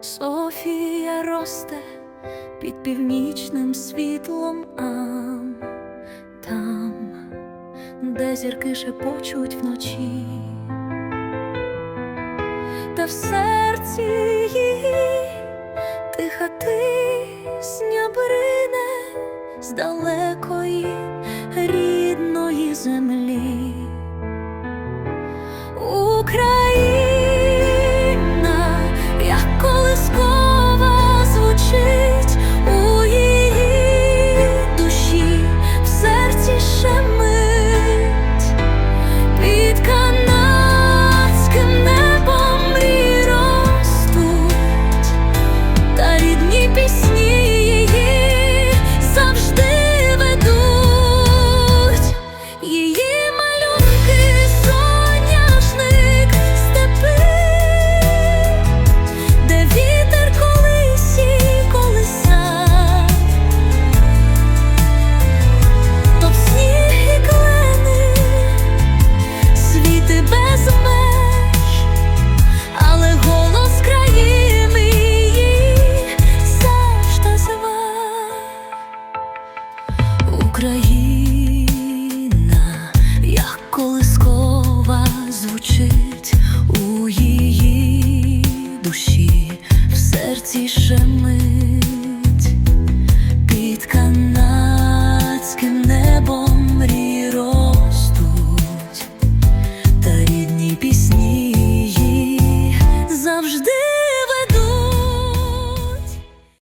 Софія росте під північним світлом, ам там, де зірки шепочуть вночі, та в серці її тиха тисня брине з далекої рідної. Україна, як колискова звучить у її душі, в серці ще.